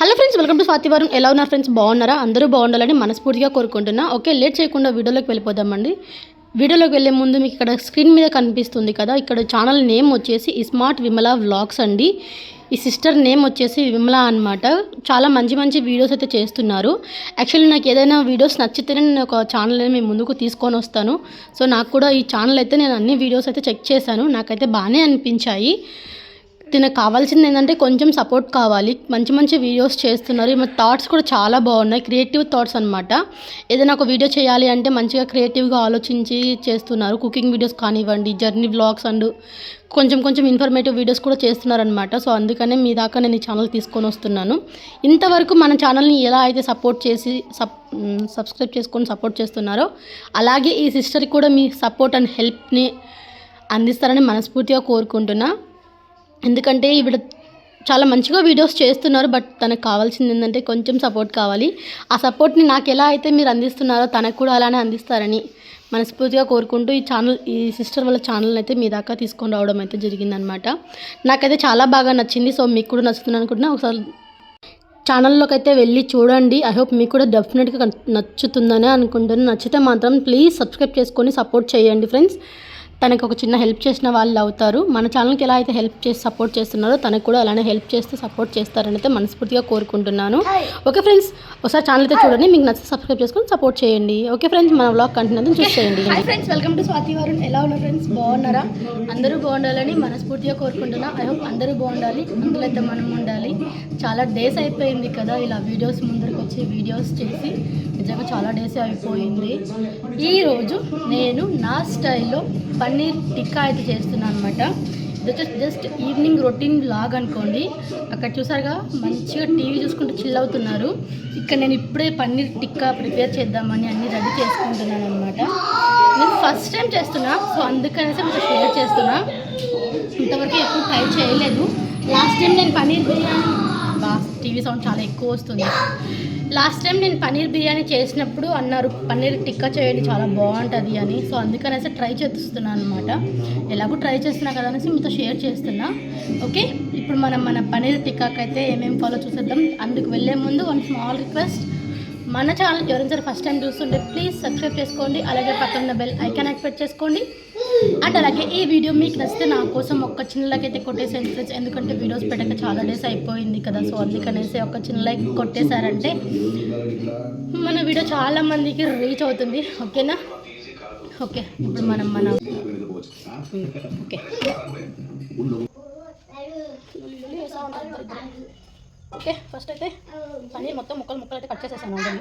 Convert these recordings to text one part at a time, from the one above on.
Hello friends welcome to స్వాతివారం ఎలా ఉన్నారు ఫ్రెండ్స్ బాగున్నారా? అందరూ బాగుండాలని మనస్ఫూర్తిగా కోరుకుంటున్నా. ఓకే లేట్ చేయకుండా వీడియోలోకి వెళ్ళిపోదామండి వీడియోలోకి వెళ్ళే ముందు మీకు ఇక్కడ స్క్రీన్ మీద కనిపిస్తుంది కదా ఇక్కడ ఛానల్ నేమ్ వచ్చేసి స్మార్ట్ విమల వ్లాగ్స్ అండి. ఈ సిస్టర్ నేమ్ వచ్చేసి విమల అనమాట చాలా మంచి మంచి వీడియోస్ అయితే చేస్తున్నారు. యాక్చువల్లీ నాకు ఏదైనా వీడియోస్ నచ్చితేనే నేను ఒక ఛానల్ మీ ముందుకు తీసుకొని వస్తాను. సో నాకు కూడా ఈ ఛానల్ అయితే నేను అన్ని వీడియోస్ అయితే చెక్ చేశాను. నాకైతే బాగానే అనిపించాయి. తినకు కావాల్సింది ఏంటంటే కొంచెం సపోర్ట్ కావాలి. మంచి మంచి వీడియోస్ చేస్తున్నారు. ఈమె థాట్స్ కూడా చాలా బాగున్నాయి. క్రియేటివ్ థాట్స్ అనమాట ఏదైనా ఒక వీడియో చేయాలి అంటే మంచిగా క్రియేటివ్గా ఆలోచించి చేస్తున్నారు. కుకింగ్ వీడియోస్ కానివ్వండి జర్నీ బ్లాగ్స్ అండ్ కొంచెం కొంచెం ఇన్ఫర్మేటివ్ వీడియోస్ కూడా చేస్తున్నారనమాట సో అందుకనే మీ దాకా నేను ఈ ఛానల్ తీసుకొని వస్తున్నాను. ఇంతవరకు మన ఛానల్ని ఎలా అయితే సపోర్ట్ చేసి సబ్ సబ్స్క్రైబ్ చేసుకొని సపోర్ట్ చేస్తున్నారో అలాగే ఈ సిస్టర్కి కూడా మీ సపోర్ట్ అండ్ హెల్ప్ని అందిస్తారని మనస్ఫూర్తిగా కోరుకుంటున్నా. ఎందుకంటే ఈవిడ చాలా మంచిగా వీడియోస్ చేస్తున్నారు బట్ తనకు కావాల్సింది ఏంటంటే కొంచెం సపోర్ట్ కావాలి. ఆ సపోర్ట్ని నాకు ఎలా అయితే మీరు అందిస్తున్నారో తనకు కూడా అలానే అందిస్తారని మనస్ఫూర్తిగా కోరుకుంటూ ఈ ఛానల్ ఈ సిస్టర్ వాళ్ళ ఛానల్ అయితే మీ దాకా తీసుకొని రావడం అయితే జరిగిందనమాట. నాకైతే చాలా బాగా నచ్చింది సో మీకు కూడా నచ్చుతుంది అనుకుంటున్నా. ఒకసారి ఛానల్లోకి అయితే వెళ్ళి చూడండి. ఐ హోప్ మీకు కూడా డెఫినెట్గా నచ్చుతుందని అనుకుంటున్నాను నచ్చితే మాత్రం ప్లీజ్ సబ్స్క్రైబ్ చేసుకొని సపోర్ట్ చేయండి ఫ్రెండ్స్. తనకు ఒక చిన్న హెల్ప్ చేసిన వాళ్ళు అవుతారు. మన ఛానల్కి ఎలా అయితే హెల్ప్ చేసి సపోర్ట్ చేస్తున్నారో తనకు కూడా అలానే హెల్ప్ చేస్తూ సపోర్ట్ చేస్తారని అయితే మనస్ఫూర్తిగా కోరుకుంటున్నాను. ఓకే ఫ్రెండ్స్ ఒకసారి ఛానల్ అయితే చూడండి. మీకు నచ్చితే సబ్స్క్రైబ్ చేసుకొని సపోర్ట్ చేయండి. ఓకే ఫ్రెండ్స్ మన వ్లాగ్ కంటిన్యూ చూసేయండి. Hi friends welcome to Swathi Varun. ఎలా ఉన్నారు ఫ్రెండ్స్? బాగున్నారా? అందరూ బాగుండాలని మనస్ఫూర్తిగా కోరుకుంటున్నా. ఐ హోప్ అందరూ బాగుండాలి. అందులో అయితే మనం ఉండాలి. చాలా డేస్ అయిపోయింది కదా ఇలా వీడియోస్ ముందరకు వచ్చి వీడియోస్ చేసి. నిజంగా చాలా డేస్ అయిపోయింది. ఈరోజు నేను నా స్టైల్లో పన్నీర్ టిక్కా అయితే చేస్తున్నాను అనమాట ఇది వచ్చేసి జస్ట్ ఈవినింగ్ రొటీన్ లాగ్ అనుకోండి. అక్కడ చూసారుగా మంచిగా టీవీ చూసుకుంటూ చిల్ అవుతున్నారు. ఇక్కడ నేను ఇప్పుడే పన్నీర్ టిక్కా ప్రిపేర్ చేద్దామని అన్నీ రెడీ చేసుకుంటున్నాను అనమాట నేను ఫస్ట్ టైం చేస్తున్నా సో అందుకనేసి మీకు షేర్ చేస్తున్నా. ఇంతవరకు ఎక్కువ ట్రై చేయలేదు. లాస్ట్ టైం నేను పన్నీర్ బిర్యానీ బా టీవీ సౌండ్ చాలా ఎక్కువ వస్తుంది. లాస్ట్ టైం నేను పన్నీర్ బిర్యానీ చేసినప్పుడు అన్నారు పన్నీర్ టిక్కా చేయండి చాలా బాగుంటుంది అని. సో అందుకనేసి ట్రై చేస్తున్నాను అనమాట ఎలాగో ట్రై చేస్తున్నా కదా అనేసి మీతో షేర్ చేస్తున్నా. ఓకే ఇప్పుడు మనం మన పన్నీర్ టిక్కాకి అయితే ఏమేమి ఫాలో చూసేద్దాం? అందుకు వెళ్ళే ముందు వన్ స్మాల్ రిక్వెస్ట్ మన ఛానల్ ఎవరైనా సరే ఫస్ట్ టైం చూస్తుంటే ప్లీజ్ సబ్స్క్రైబ్ చేసుకోండి అలాగే పక్కన బెల్ ఐకాన్ యాక్టివేట్ చేసుకోండి. అండ్ అలాగే ఈ వీడియో మీకు నచ్చితే నా కోసం ఒక్క చిన్న లైక్ అయితే కొట్టేసేయండి ఫ్రెండ్స్ ఎందుకంటే వీడియోస్ పెట్టక చాలా డేస్ అయిపోయింది కదా సో అందుకనేసి ఒక చిన్న లైక్ కొట్టేశారంటే మన వీడియో చాలా మందికి రీచ్ అవుతుంది. ఓకేనా ఓకే ఇప్పుడు మనం మన ఓకే ఓకే ఫస్ట్ అయితే పన్నీర్ మొత్తం ముక్కలు ముక్కలు అయితే కట్ చేసేసాను ఆల్రెడీ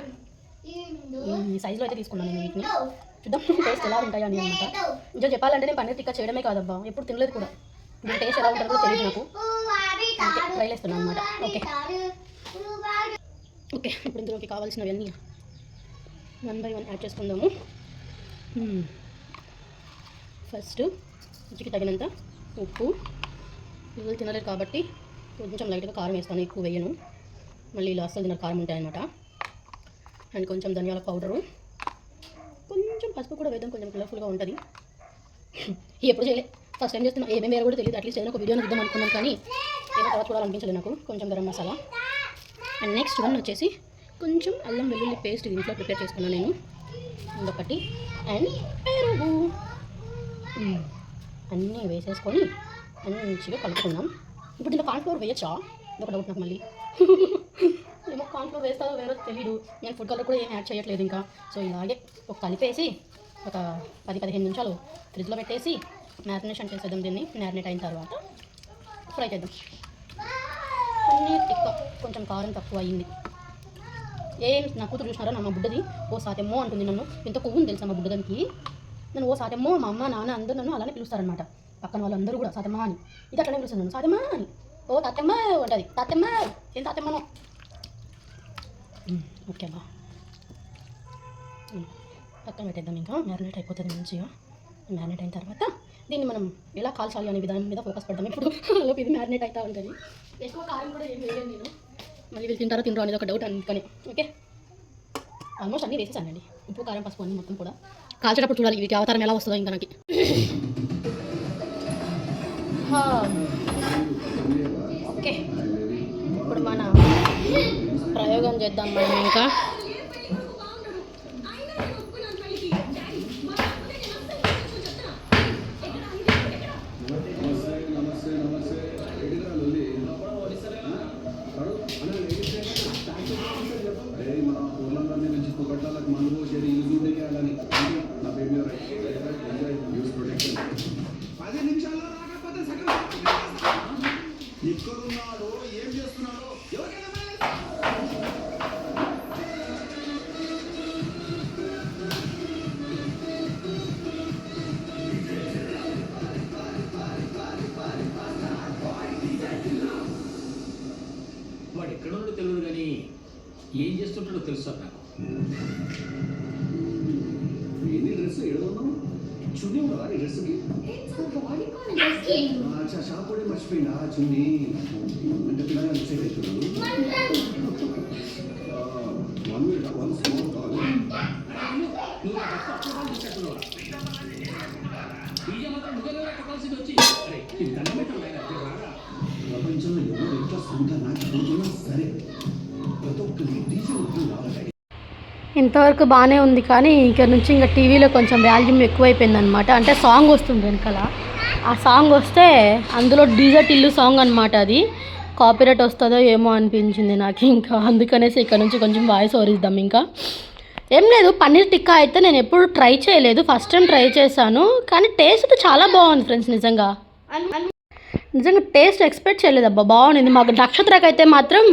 ఈ సైజులో అయితే తీసుకున్నాను నేను వీటిని. చూద్దాం టేస్ట్ ఎలా ఉంటాయో అని అనమాట నిజం చెప్పాలంటే నేను పన్నీర్ టిక్కా చేయడమే కాదబ్బా ఎప్పుడు తినలేదు కూడా. దీని టేస్ట్ ఎలా ఉంటుందో తెలియదు నాకు. ఓకే ట్రై చేస్తున్నాను అనమాట ఓకే. ఓకే ఇప్పుడు ఇందులోకి కావాల్సినవన్నీ వన్ బై వన్ యాడ్ చేసుకుందాము. Hmm. ఫస్ట్ రుచికి తగినంత ఉప్పు. పిల్లలు తినలేరు కాబట్టి కొంచెం లైట్గా కారం వేస్తాను ఎక్కువ వేయను. మళ్ళీ ఇలా అస్సలు తినరు కారం ఉంటాయన్నమాట. అండ్ కొంచెం ధనియాల పౌడరు. కొంచెం పసుపు కూడా వేద్దాం కొంచెం కలర్ఫుల్గా ఉంటుంది. ఎప్పుడు చేయలే. ఫస్ట్ టైం చేస్తున్నా. ఏమేమి వేరే కూడా తెలియదు. అట్లీస్ట్ ఏదైనా ఒక వీడియోని ఇద్దాం అనుకున్నాను కానీ ఏదో తర్వాత చూడాలనిపించలేదు నాకు. కొంచెం garam masala. And next one వచ్చేసి కొంచెం అల్లం వెల్లుల్లి పేస్ట్ ఇంట్లో ప్రిపేర్ చేసుకున్నాను నేను. ఇంకొకటి అండ్ పెరుగు. అన్నీ వేసేసుకొని మంచిగా కలుపుకున్నాం ఇప్పుడు దీంట్లో కార్న్ఫ్లోర్ వేయచ్చా? ఒక డౌట్ నాకు మళ్ళీ. ఏమో కార్న్ఫ్లోర్ వేస్తారో వేరో తెలియదు నేను ఫుడ్ కలర్ కూడా ఏం యాడ్ చేయట్లేదు ఇంకా. సో ఇలాగే ఒక కలిపేసి ఒక పది పదిహేను నిమిషాలు ఫ్రిడ్జ్లో పెట్టేసి మ్యారినేషన్ చేసేద్దాం దీన్ని. మ్యారినేట్ అయిన తర్వాత ఫ్రై చేద్దాం. పన్నీర్ టిక్క. కొంచెం కారం తక్కువ అయింది. ఏం నా కూతురు చూసినారా? నా మా బుడ్డది. ఓ సాతెమ్మో అంటుంది నన్ను. ఇంత కొవ్వుని తెలుసా మా బుడ్డదానికి? నన్ను ఓ సాతెమ్మో మా అమ్మ నాన్న అందరూ నన్ను అలానే పిలుస్తారనమాట పక్కన వాళ్ళందరూ కూడా సతమా అని ఇది అట్లనే పిలుస్తున్నాను సతమా అని ఓ తాతమ్మ ఉంటుంది తాతమ్మ ఏం తాతెమ్మనో? ఓకే బా. పక్కన పెట్టేద్దాం ఇంకా. మ్యారినేట్ అయిపోతుంది మంచిగా. మ్యారినేట్ అయిన తర్వాత దీన్ని మనం ఎలా కాల్చాలి అనే విధానం మీద ఫోకస్ పడతాం ఇప్పుడు లోపు ఇది మ్యారినేట్ అవుతూ ఉంటుంది. ఎక్కువ కారం కూడా ఏం వేయలేదు నేను. మళ్ళీ వీళ్ళు తింటారో తినరో అనేది ఒక డౌట్ అందుకని. ఓకే? ఆల్మోస్ట్ అన్నీ వేసేసానండి. ఉప్పు కారం పసుపు అన్నీ మొత్తం కూడా. కాల్చేటప్పుడు చూడాలి వీటి అవతారం ఎలా వస్తుందో ఇంకా నాకు. ఓకే. ఇప్పుడు మన ప్రయోగం చేద్దాం మనం ఇంకా. నమస్తే నమస్తే మనకు 들썩하고 얘네들에서 이러더만 주님과 이랬으니 애초부터 어디까지 갔지? 아차 샤골에 마시피나 주님 근데 그냥 제가 들어 원미라 원스모가 누가 갖다 뽑아주자 들어와 이제마다 누가 내가 갖다 쓰겠지? 그래 일단 한번 들어가야 돼. 들어가라 여러분 저는 영어를 좀 상당하게 보기만 잘해 ఇంతవరకు బాగానే ఉంది కానీ ఇక్కడ నుంచి ఇంకా టీవీలో కొంచెం వాల్యూమ్ ఎక్కువైపోయింది అనమాట అంటే సాంగ్ వస్తుంది వెనకాల. ఆ సాంగ్ వస్తే అందులో డీజర్ట్ ఇల్లు సాంగ్ అనమాట అది. కాపీరైట్ వస్తుందో ఏమో అనిపించింది నాకు ఇంకా. అందుకనేసి ఇక్కడ నుంచి కొంచెం వాయిస్ ఓరిద్దాం ఇంకా. ఏం లేదు పన్నీర్ టిక్కా అయితే నేను ఎప్పుడు ట్రై చేయలేదు. ఫస్ట్ టైం ట్రై చేశాను. కానీ టేస్ట్ చాలా బాగుంది ఫ్రెండ్స్ నిజంగా. నిజంగా టేస్ట్ ఎక్స్పెక్ట్ చేయలేదు అబ్బా బాగుంది. మాకు నక్షత్రకైతే మాత్రం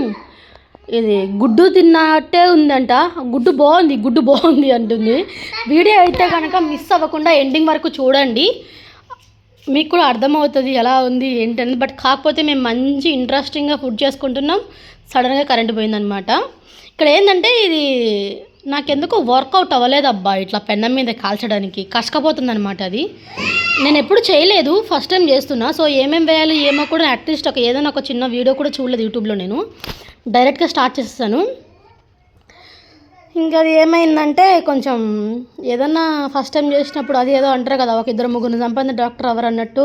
ఇది గుడ్డు తిన్నట్టే ఉందంట. గుడ్డు బాగుంది గుడ్డు బాగుంది అంటుంది. వీడియో అయితే కనుక మిస్ అవ్వకుండా ఎండింగ్ వరకు చూడండి. మీకు కూడా అర్థమవుతుంది ఎలా ఉంది ఏంటని బట్ కాకపోతే మేము మంచి ఇంట్రెస్టింగ్గా ఫుడ్ చేసుకుంటున్నాం. సడన్గా కరెంట్ పోయిందనమాట ఇక్కడ ఏంటంటే ఇది నాకెందుకు వర్కౌట్ అవ్వలేదు అబ్బా. ఇట్లా పెన్నం మీద కాల్చడానికి కష్టపోతుందనమాట అది. నేను ఎప్పుడు చేయలేదు ఫస్ట్ టైం చేస్తున్నా. సో ఏమేమి వేయాలి ఏమో కూడా అట్లీస్ట్ ఒక ఏదైనా ఒక చిన్న వీడియో కూడా చూడలేదు యూట్యూబ్లో నేను. డైరెక్ట్గా స్టార్ట్ చేస్తాను ఇంకా అది ఏమైందంటే కొంచెం ఏదన్నా ఫస్ట్ టైం చేసినప్పుడు అది ఏదో అంటారు కదా ఒక ఇద్దరు ముగ్గురు సంపాదించిన డాక్టర్ ఎవరు అన్నట్టు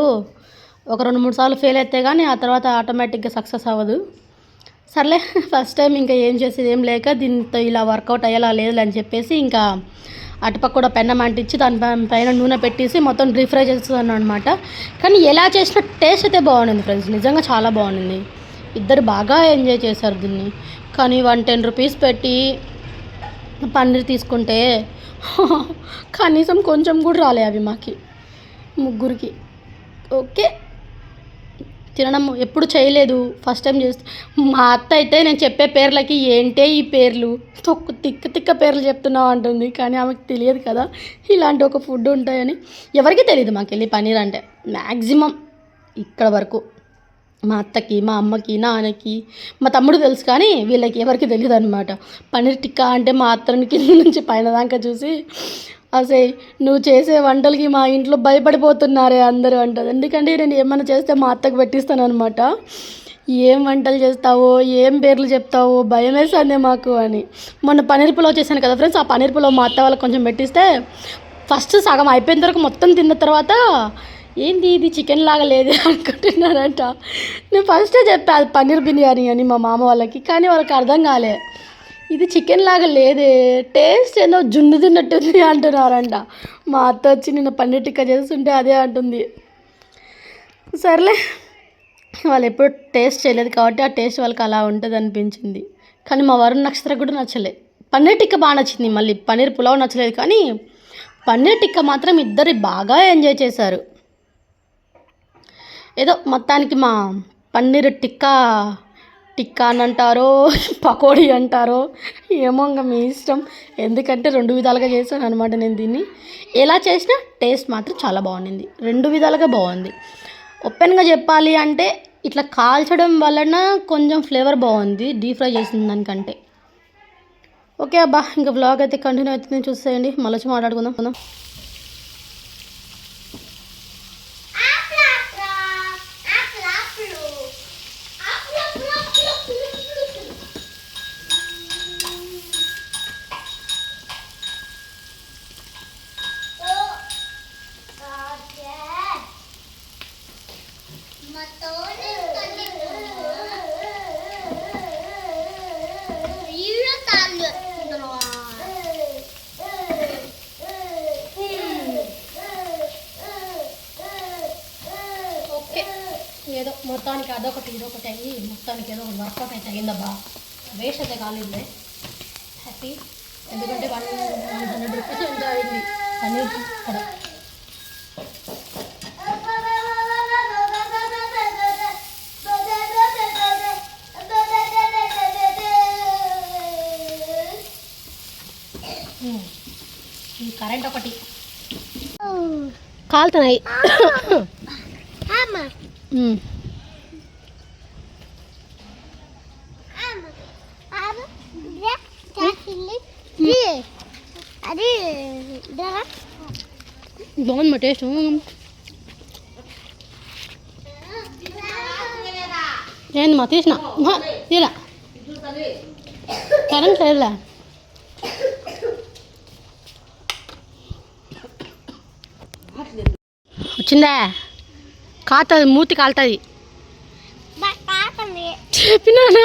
ఒక రెండు మూడు సార్లు ఫెయిల్ అయితే కానీ ఆ తర్వాత ఆటోమేటిక్గా సక్సెస్ అవ్వదు. సర్లే ఫస్ట్ టైం ఇంకా ఏం చేసేది ఏం లేక దీంతో ఇలా వర్కౌట్ అయ్యేలా లేదు అని చెప్పేసి ఇంకా అటుపక్క కూడా పెన్నం అంటించి దాని పైన నూనె పెట్టేసి మొత్తం డీప్ ఫ్రై చేస్తున్నాను అనమాట కానీ ఎలా చేసిన టేస్ట్ అయితే బాగుంది ఫ్రెండ్స్ నిజంగా చాలా బాగుంది ఇద్దరు బాగా ఎంజాయ్ చేశారు దీన్ని. కానీ వన్ టెన్ రూపీస్ పెట్టి పన్నీర్ తీసుకుంటే కనీసం కొంచెం కూడా రాలే అవి మాకి ముగ్గురికి. ఓకే. తినడం ఎప్పుడు చేయలేదు. ఫస్ట్ టైం చేస్తూ. మా అత్త అయితే నేను చెప్పే పేర్లకి ఏంటే ఈ పేర్లు? తొక్కు తిక్క తిక్క పేర్లు చెప్తున్నావు అంటుంది. కానీ ఆమెకు తెలియదు కదా ఇలాంటి ఒక ఫుడ్ ఉంటాయని. ఎవరికీ తెలియదు మాకు వెళ్ళి పన్నీర్ అంటే. మ్యాక్సిమం ఇక్కడ వరకు. మా అత్తకి మా అమ్మకి నాన్నకి మా తమ్ముడు తెలుసు కానీ వీళ్ళకి ఎవరికి తెలియదు అనమాట పన్నీర్ టిక్కా అంటే మా అత్తని కింద నుంచి పైన దాకా చూసి అసే నువ్వు చేసే వంటలకి మా ఇంట్లో భయపడిపోతున్నారే అందరూ అంటారు ఎందుకంటే నేను ఏమైనా చేస్తే మా అత్తకు పెట్టిస్తాను అనమాట ఏం వంటలు చేస్తావో ఏం పేర్లు చెప్తావో భయం వేస్తుంది మాకు అని. మొన్న పన్నీర్ పులావ్ చేశాను కదా ఫ్రెండ్స్ ఆ పన్నీర్ పులావ్ మా అత్త వాళ్ళకి కొంచెం పెట్టిస్తే ఫస్ట్ సగం అయిపోయిన తర్వాత మొత్తం తిన్న తర్వాత ఏంది ఇది చికెన్ లాగా లేదు అనుకుంటున్నారంట. నేను ఫస్టే చెప్పా అది పన్నీర్ బిర్యానీ అని మా మామ వాళ్ళకి కానీ వాళ్ళకి అర్థం కాలే. ఇది చికెన్ లాగా లేదే టేస్ట్ ఏదో జున్ను తిన్నట్టుంది అంటున్నారంట. మా అత్త వచ్చి నిన్న పన్నీర్ టిక్కా చేస్తుంటే అదే అంటుంది. సర్లే వాళ్ళు ఎప్పుడు టేస్ట్ చేయలేదు కాబట్టి ఆ టేస్ట్ వాళ్ళకి అలా ఉంటుంది అనిపించింది. కానీ మా వరుణ్ నక్షత్రం కూడా నచ్చలే. పన్నీర్ టిక్కా బాగా నచ్చింది మళ్ళీ. పన్నీర్ పులావ్ నచ్చలేదు కానీ పన్నీర్ టిక్కా మాత్రం ఇద్దరు బాగా ఎంజాయ్ చేశారు. ఏదో మొత్తానికి మా పన్నీర్ టిక్కా టిక్కా అని అంటారో పకోడీ అంటారో ఏమో ఇంకా మీ ఇష్టం. ఎందుకంటే రెండు విధాలుగా చేశాను అనమాట నేను దీన్ని. ఎలా చేసినా టేస్ట్ మాత్రం చాలా బాగుండింది. రెండు విధాలుగా బాగుంది. ఓపెన్గా చెప్పాలి అంటే ఇట్లా కాల్చడం వలన కొంచెం ఫ్లేవర్ బాగుంది డీప్ ఫ్రై చేసిన దానికంటే. ఓకే అబ్బా ఇంకా బ్లాగ్ అయితే కంటిన్యూ అవుతుంది చూసేయండి. మళ్ళీ వచ్చి మాట్లాడుకుందాం. మొత్తానికి అదొకటి ఇదొకటి అయ్యి మొత్తానికి ఏదో ఒకటి వర్కౌట్ అయితే అయ్యిందబ్బా వేస్ట్ అయితే కాలేదులే. హ్యాపీ ఎందుకంటే వన్ వన్ హండ్రెడ్ రూపీస్ ఎంత అయింది? పన్నీర్. ఈ కరెంట్ ఒకటి. కాలుతున్నాయి. ఉమ్. అది బాగుంది మా టేస్ట్ ఏంది మా తీసిన ఆహా, తీరా కరెంట్ లేదులే వచ్చిందా కాలుతుంది మూతి కాలుతుంది. చెప్పినానా?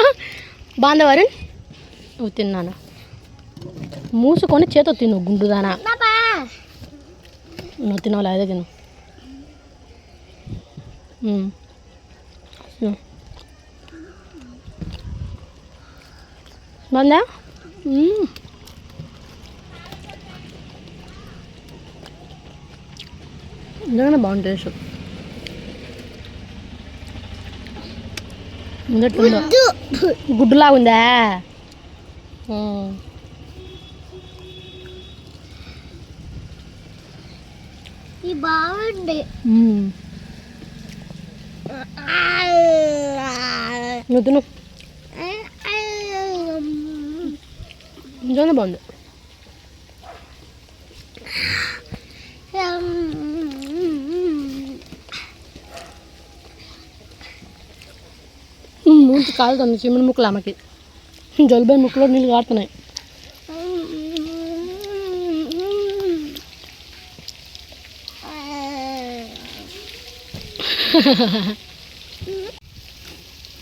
బాంధవారు? నువ్వు తిన్నాను? మూసుకొని చేతో తిను గుండుదానా. నువ్వు తినవాలి అదే తిను. బాగుందా. నిజంగానే బాగుంది ముందట్టుందో గుడ్డులా ఉందా బాగుంది. నువ్వు తిను. నిజంగా బాగుంది. మూతి కాలుతుంది చిమ్మడి ముక్కలు ఆమెకి. జలుబై ముక్కలో నీళ్ళు కాడుతున్నాయి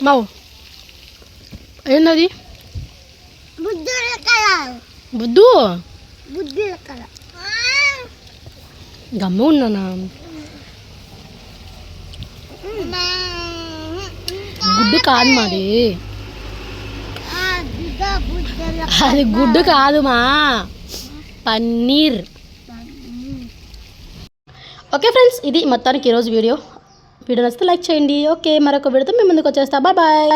మావు. ఏందది? బుద్ధు? గమ్మ ఉన్నానా గుడ్డు కాదు మాది. అది గుడ్డు కాదు మా పన్నీర్. ఓకే ఫ్రెండ్స్ ఇది మొత్తానికి ఈరోజు వీడియో. వీడియో నచ్చితే లైక్ చేయండి. ఓకే మరొక వీడియోతో మేము ముందుకు వచ్చేస్తా. Bye bye.